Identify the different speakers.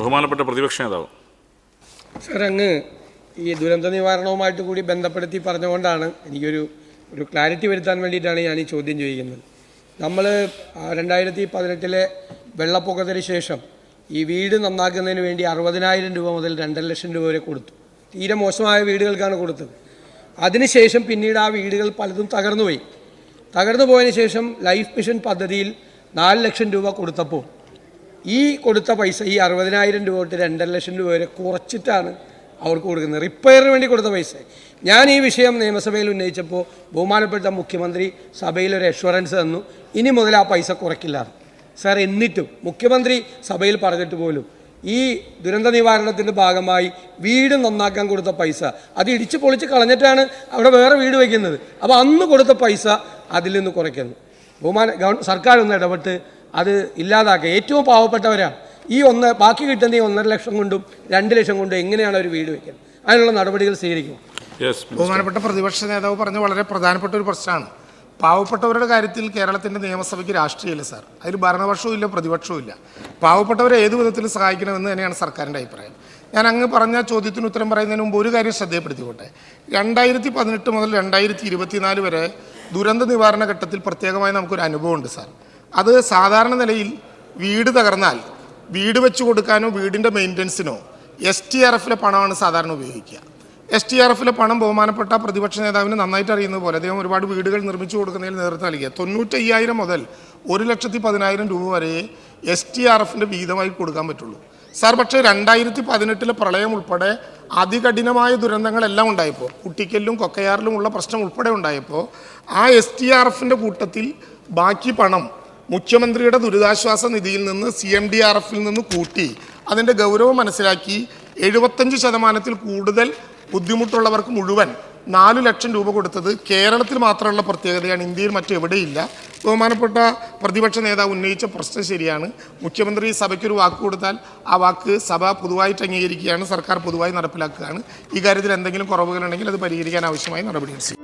Speaker 1: ബഹുമാനപ്പെട്ട പ്രതിപക്ഷ നേതാവ്.
Speaker 2: സർ അങ്ങ് ഈ ദുരന്ത നിവാരണവുമായിട്ട് കൂടി ബന്ധപ്പെടുത്തി പറഞ്ഞുകൊണ്ടാണ് എനിക്കൊരു ഒരു ക്ലാരിറ്റി വരുത്താൻ വേണ്ടിയിട്ടാണ് ഞാൻ ഈ ചോദ്യം ചോദിക്കുന്നത്. നമ്മൾ രണ്ടായിരത്തി പതിനെട്ടിലെ വെള്ളപ്പൊക്കത്തിന് ശേഷം ഈ വീട് നന്നാക്കുന്നതിന് വേണ്ടി അറുപതിനായിരം രൂപ മുതൽ രണ്ടര ലക്ഷം രൂപ വരെ കൊടുത്തു. തീരെ മോശമായ വീടുകൾക്കാണ് കൊടുത്തത്. അതിനുശേഷം പിന്നീട് ആ വീടുകൾ പലതും തകർന്നുപോയി. തകർന്നു പോയതിന് ശേഷം ലൈഫ് മിഷൻ പദ്ധതിയിൽ നാല് ലക്ഷം രൂപ കൊടുത്തപ്പോൾ ഈ കൊടുത്ത പൈസ ഈ അറുപതിനായിരം രൂപ തൊട്ട് രണ്ടര ലക്ഷം രൂപ വരെ കുറച്ചിട്ടാണ് അവർക്ക് കൊടുക്കുന്നത്. റിപ്പയറിന് വേണ്ടി കൊടുത്ത പൈസ. ഞാൻ ഈ വിഷയം നിയമസഭയിൽ ഉന്നയിച്ചപ്പോൾ ബഹുമാനപ്പെട്ട മുഖ്യമന്ത്രി സഭയിൽ ഒരു അഷുറൻസ് തന്നു. ഇനി മുതൽ ആ പൈസ കുറയ്ക്കില്ല. സാർ എന്നിട്ടും മുഖ്യമന്ത്രി സഭയിൽ പറഞ്ഞിട്ട് പോലും ഈ ദുരന്ത നിവാരണത്തിന്റെ ഭാഗമായി വീട് നന്നാക്കാൻ കൊടുത്ത പൈസ അത് ഇടിച്ച് പൊളിച്ച് കളഞ്ഞിട്ടാണ് അവിടെ വേറെ വീട് വയ്ക്കുന്നത്. അപ്പോൾ അന്ന് കൊടുത്ത പൈസ അതിൽ നിന്ന് കുറയ്ക്കുന്നു. ബഹുമാന സർക്കാർ ഒന്ന് ഇടപെട്ട് അത് ഇല്ലാതാക്കുക. ഏറ്റവും പാവപ്പെട്ടവരാണ് ഈ ഒന്ന് ബാക്കി കിട്ടുന്ന ഈ ഒന്നര ലക്ഷം കൊണ്ടും രണ്ട് ലക്ഷം കൊണ്ടും എങ്ങനെയാണ് ഒരു വീട് വയ്ക്കുന്നത് അതിനുള്ള നടപടികൾ സ്വീകരിക്കും.
Speaker 1: യെസ്
Speaker 3: ബഹുമാനപ്പെട്ട പ്രതിപക്ഷ നേതാവ് പറഞ്ഞ വളരെ പ്രധാനപ്പെട്ട ഒരു പ്രശ്നമാണ്. പാവപ്പെട്ടവരുടെ കാര്യത്തിൽ കേരളത്തിന്റെ നിയമസഭയ്ക്ക് രാഷ്ട്രീയമില്ല സാർ അതിൽ ഭരണപക്ഷവും ഇല്ല പ്രതിപക്ഷവും ഇല്ല. പാവപ്പെട്ടവരെ ഏത് വിധത്തിൽ സഹായിക്കണമെന്ന് തന്നെയാണ് സർക്കാരിന്റെ അഭിപ്രായം. ഞാൻ അങ്ങ് പറഞ്ഞ ചോദ്യത്തിന് ഉത്തരം പറയുന്നതിന് മുമ്പ് ഒരു കാര്യം ശ്രദ്ധയപ്പെടുത്തിക്കോട്ടെ രണ്ടായിരത്തി പതിനെട്ട് മുതൽ രണ്ടായിരത്തി ഇരുപത്തിനാല് വരെ ദുരന്ത നിവാരണ ഘട്ടത്തിൽ പ്രത്യേകമായി നമുക്കൊരു അനുഭവമുണ്ട് സാർ അത് സാധാരണ നിലയിൽ വീട് തകർന്നാൽ വീട് വെച്ച് കൊടുക്കാനോ വീടിന്റെ മെയിന്റനൻസിനോ എസ് ടി ആർ എഫിലെ പണമാണ് സാധാരണ ഉപയോഗിക്കുക. എസ് ടി ആർ എഫിലെ പണം ബഹുമാനപ്പെട്ട പ്രതിപക്ഷ നേതാവിന് നന്നായിട്ട് അറിയുന്നത് പോലെ അദ്ദേഹം ഒരുപാട് വീടുകൾ നിർമ്മിച്ചു കൊടുക്കുന്നതിൽ നേതൃത്വം നൽകിയ തൊണ്ണൂറ്റയ്യായിരം മുതൽ ഒരു ലക്ഷത്തി പതിനായിരം രൂപ വരെ എസ് ടി ആർ എഫിന്റെ വീതമായി കൊടുക്കാൻ പറ്റുള്ളൂ. സാർ പക്ഷേ രണ്ടായിരത്തി പതിനെട്ടിലെ പ്രളയം ഉൾപ്പെടെ അതികഠിനമായ ദുരന്തങ്ങളെല്ലാം ഉണ്ടായപ്പോൾ കുട്ടിക്കല്ലും കൊക്കയാറിലും ഉള്ള പ്രശ്നം ഉൾപ്പെടെ ഉണ്ടായപ്പോൾ ആ എസ് ടി ആർ എഫിന്റെ കൂട്ടത്തിൽ ബാക്കി പണം മുഖ്യമന്ത്രിയുടെ ദുരിതാശ്വാസ നിധിയിൽ നിന്ന് സി എം ഡി ആർ എഫിൽ നിന്ന് കൂട്ടി അതിന്റെ ഗൗരവം മനസ്സിലാക്കി എഴുപത്തഞ്ച് ശതമാനത്തിൽ കൂടുതൽ ബുദ്ധിമുട്ടുള്ളവർക്ക് മുഴുവൻ നാല് ലക്ഷം രൂപ കൊടുത്തത് കേരളത്തിൽ മാത്രമുള്ള പ്രത്യേകതയാണ്. ഇന്ത്യയിൽ മറ്റെവിടെയില്ല. ബഹുമാനപ്പെട്ട പ്രതിപക്ഷ നേതാവ് ഉന്നയിച്ച പ്രശ്നം ശരിയാണ്. മുഖ്യമന്ത്രി സഭയ്ക്കൊരു വാക്ക് കൊടുത്താൽ ആ വാക്ക് സഭ പൊതുവായിട്ട് അംഗീകരിക്കുകയാണ്. സർക്കാർ പൊതുവായി നടപ്പിലാക്കുകയാണ്. ഈ കാര്യത്തിൽ എന്തെങ്കിലും കുറവുകളുണ്ടെങ്കിൽ അത് പരിഹരിക്കാൻ ആവശ്യമായി സ്വീകരിക്കും